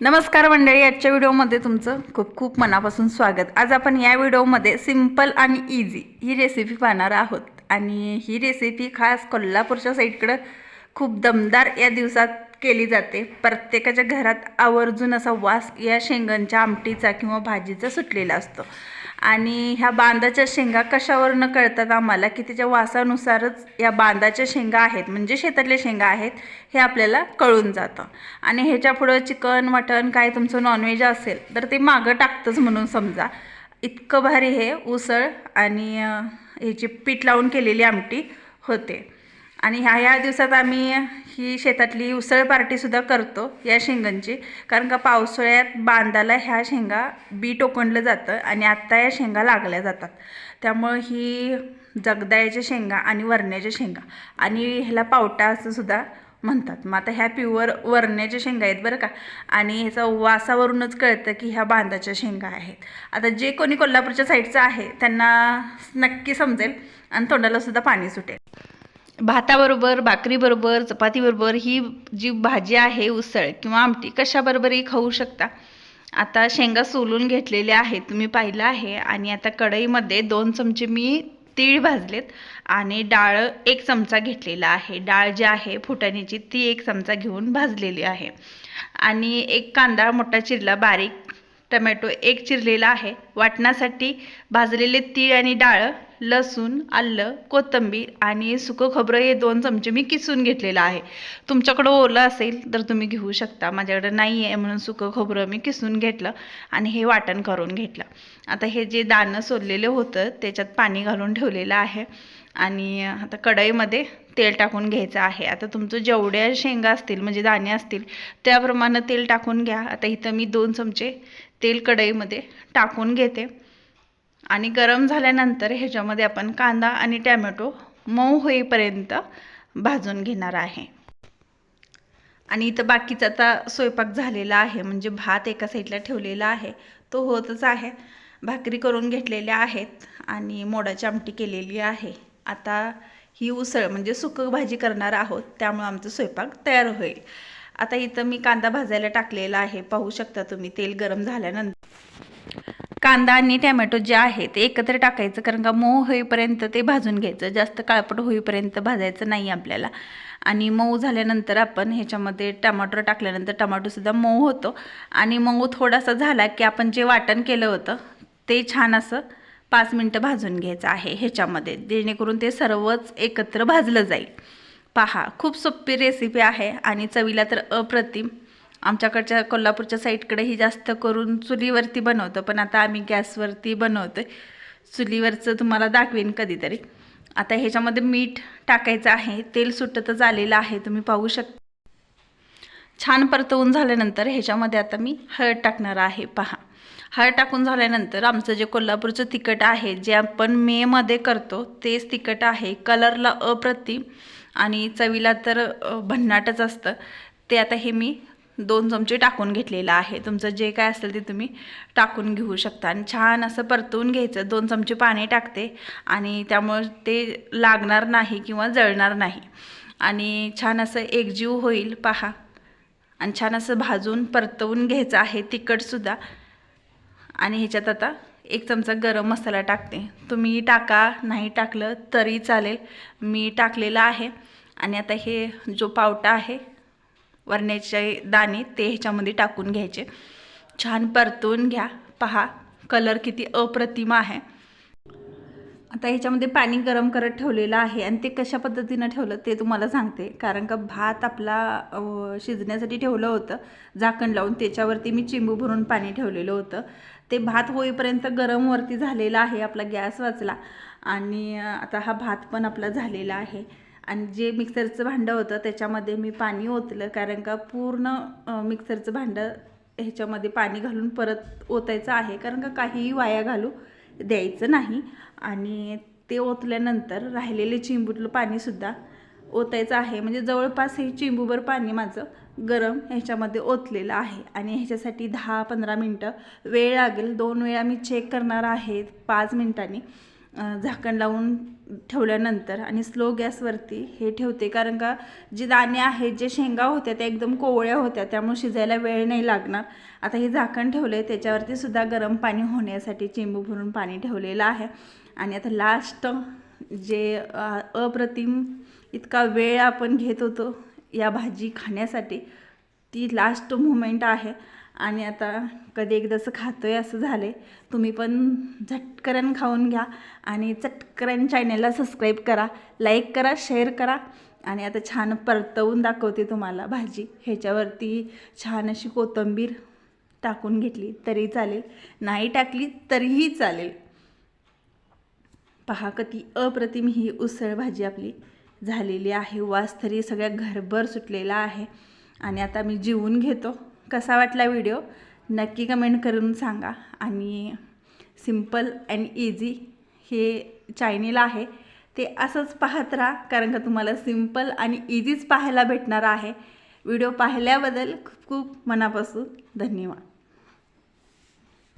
नमस्कार मंडळी आजच्या व्हिडिओमध्ये तुमचं खूप खूप मनापासून स्वागत. आज आपण या व्हिडिओमध्ये सिंपल आणि इझी ही रेसिपी पाहणार आहोत. आणि ही रेसिपी खास कोल्हापूरच्या साईडकडं खूप दमदार या दिवसात केली जाते. प्रत्येकाच्या घरात आवर्जून असा वास या शेंगांच्या आमटीचा किंवा भाजीचा सुटलेला असतो. आणि ह्या बांधाच्या शेंगा कशावरनं कळतात आम्हाला? की त्याच्या वासानुसारच या बांधाच्या शेंगा आहेत म्हणजे शेतातल्या शेंगा आहेत हे आपल्याला कळून जातं. आणि ह्याच्या पुढं चिकन मटण काय तुमचं नॉनव्हेज असेल तर ते मागं टाकतंच म्हणून समजा. इतकं भारी हे उसळ आणि ह्याची पीठ लावून केलेली आमटी होते. आणि ह्या ह्या दिवसात आम्ही ही शेतातली उसळ पार्टीसुद्धा करतो या शेंगांची. कारण का पावसाळ्यात बांधाला ह्या शेंगा बी टोकणलं जातं आणि आत्ता या शेंगा लागल्या जातात. त्यामुळं ही जगदायाच्या शेंगा आणि वरण्याच्या शेंगा आणि ह्याला पावटा असं सुद्धा म्हणतात. मग आता ह्या प्युअर वरण्याच्या शेंगा आहेत बरं का. आणि ह्याचा वासावरूनच कळतं की ह्या बांधाच्या शेंगा आहेत. आता जे कोणी कोल्हापूरच्या साईडचं आहे त्यांना नक्की समजेल आणि तोंडाला सुद्धा पाणी सुटेल. भाताबरोबर भाकरीबरोबर चपातीबरोबर ही जी भाजी आहे उसळ किंवा आमटी कशाबरोबरही खाऊ शकता. आता शेंगा सोलून घेतलेल्या आहेत तुम्ही पाहिलं आहे. आणि आता कढईमध्ये दोन चमचे मी तीळ भाजलेत आणि डाळ एक चमचा घेतलेला आहे. डाळ जी आहे फुटाण्याची ती एक चमचा घेऊन भाजलेली आहे. आणि एक कांदा मोठा चिरला बारीक टमॅटो एक चिरलेला आहे. वाटण्यासाठी भाजलेले तीळ आणि डाळ लसूण आलं कोथिंबीर आणि सुकं खोबरं हे दोन चमचे मी किसून घेतलेलं आहे. तुमच्याकडं ओलं असेल तर तुम्ही घेऊ शकता. माझ्याकडं नाही आहे म्हणून सुकं खोबरं मी किसून घेतलं आणि हे वाटण करून घेतलं. आता हे जे दाणं सोडलेले होतं त्याच्यात पाणी घालून ठेवलेलं आहे आणि आता कढईमध्ये तेल टाकून घ्यायचं आहे. आता तुमचं जेवढ्या शेंगा असतील म्हणजे दाणे असतील त्याप्रमाणे तेल टाकून घ्या. आता इथं मी दोन चमचे तेल कढईमध्ये टाकून घेते. आणि गरम झाल्यानंतर ह्याच्यामध्ये आपण कांदा आणि टॅमॅटो मऊ होईपर्यंत भाजून घेणार आहे. आणि इथं बाकीचा आता स्वयंपाक झालेला आहे म्हणजे भात एका साईडला ठेवलेला आहे. तो होतच आहे. भाकरी करून घेतलेल्या आहेत आणि मोडाची आमटी केलेली आहे. आता ही उसळ म्हणजे सुकं भाजी करणार आहोत त्यामुळे आमचा स्वयंपाक तयार होईल. आता इथं मी कांदा भाजायला टाकलेला आहे. पाहू शकता तुम्ही तेल गरम झाल्यानंतर. कांदा आणि टॅमॅटो जे आहे ते एकत्र टाकायचं कारण का मऊ होईपर्यंत ते भाजून घ्यायचं. जास्त काळपट होईपर्यंत भाजायचं नाही आपल्याला. आणि मऊ झाल्यानंतर आपण ह्याच्यामध्ये टमाटर टाकल्यानंतर टमाटोसुद्धा मऊ होतो. आणि मऊ थोडासा झाला की आपण जे वाटण केलं होतं ते छान असं पाच मिनटं भाजून घ्यायचं आहे ह्याच्यामध्ये. जेणेकरून ते सर्वच एकत्र भाजलं जाईल. पहा खूप सोपी रेसिपी आहे आणि चवीला तर अप्रतिम. आमच्याकडच्या कोल्हापूरच्या साईडकडेही जास्त करून चुलीवरती बनवतं पण आता आम्ही गॅसवरती बनवतो चुलीवरचं तुम्हाला दाखवेन कधीतरी. आता ह्याच्यामध्ये मीठ टाकायचं आहे तेल सुटतच आलेलं आहे तुम्ही पाहू शकता छान परतवून झाल्यानंतर ह्याच्यामध्ये आता मी हळद टाकणार आहे पहा. हळद टाकून झाल्यानंतर आमचं जे कोल्हापूरचं तिखट आहे जे आपण मेमध्ये करतो तेच तिखट आहे. कलरला अप्रतिम आणि चवीला तर भन्नाटच असतं. ते आता हे मी दोन चमचे टाकून घेतलेलं आहे. तुमचं जे काय असेल ते तुम्ही टाकून घेऊ शकता. आणि छान असं परतवून घ्यायचं. दोन चमचे पाणी टाकते. आणि त्यामुळं ते लागणार नाही किंवा जळणार नाही. आणि छान असं एकजीव होईल. पहा. आणि छान असं भाजून परतवून घ्यायचं आहे. तिखटसुद्धा आणि ह्याच्यात आता एक चमचा गरम मसाला टाकते. तुम्ही टाका. नाही टाकलं तरी चालेल. मी टाकलेला आहे. आणि आता हे जो पावटा आहे वरण्याचे दाणे ते ह्याच्यामध्ये टाकून घ्यायचे. छान परतून घ्या. पहा कलर किती अप्रतिम आहे. आता ह्याच्यामध्ये पाणी गरम करत ठेवलेलं आहे आणि ते कशा पद्धतीनं ठेवलं ते तुम्हाला सांगते. कारण का भात आपला शिजण्यासाठी ठेवलं होतं. झाकण लावून त्याच्यावरती मी चिंबू भरून पाणी ठेवलेलं होतं. ते भात होईपर्यंत गरमवरती झालेला आहे आपला गॅस वाचला आणि आता हा भात पण आपला झालेला आहे. आणि जे मिक्सरचं भांडं होतं त्याच्यामध्ये मी पाणी ओतलं कारण का पूर्ण मिक्सरचं भांडं ह्याच्यामध्ये पाणी घालून परत ओतायचं आहे कारण का काहीही वाया घालू द्यायचं नाही. आणि ते ओतल्यानंतर राहिलेले चिंबूतलं पाणीसुद्धा ओतायचं आहे. म्हणजे जवळपास हे चिंबूभर पाणी माझं गरम ह्याच्यामध्ये ओतलेलं आहे. आणि ह्याच्यासाठी दहा पंधरा मिनटं वेळ लागेल. दोन वेळा मी चेक करणार आहे पाच मिनटांनी. झाकण लावून ठेवल्यानंतर आणि स्लो गॅसवरती हे ठेवते. कारण का जे दाणे आहेत जे शेंगा होत्या त्या एकदम कोवळ्या होत्या. त्यामुळे शिजायला वेळ नाही लागणार. आता हे झाकण ठेवलं आहे त्याच्यावरती सुद्धा गरम पाणी होण्यासाठी चेंबू भरून पाणी ठेवलेलं आहे. आणि आता लास्ट जे अप्रतिम इतका वेळ आपण घेत होतो या भाजी खाण्यासाठी ती लास्ट मुमेंट आहे. आणि आता कधी एकदा असं खातो आहे असं झालं आहे तुम्ही पण झटकऱ्यान खाऊन घ्या आणि चटकऱ्यान चॅनलला सबस्क्राईब करा लाईक करा शेअर करा. आणि आता छान परतवून दाखवते तुम्हाला भाजी. ह्याच्यावरती छान अशी कोथिंबीर टाकून घेतली तरी चालेल. नाही टाकली तरीही चालेल. पहा कती अप्रतिम ही उसळ भाजी आपली झालेली आहे. वास तरी सगळ्या घरभर सुटलेला आहे. आणि आता मी जिवून घेतो. कसा वाटला व्हिडिओ? नक्की कमेंट करून सांगा. आणि सिंपल अँड इझी हे चॅनेल आहे. ते असंच पाहत राहा कारण का तुम्हाला सिंपल आणि इझीच पाहायला भेटणार आहे. व्हिडिओ पाहिल्याबद्दल खूप खूप मनापासून धन्यवाद.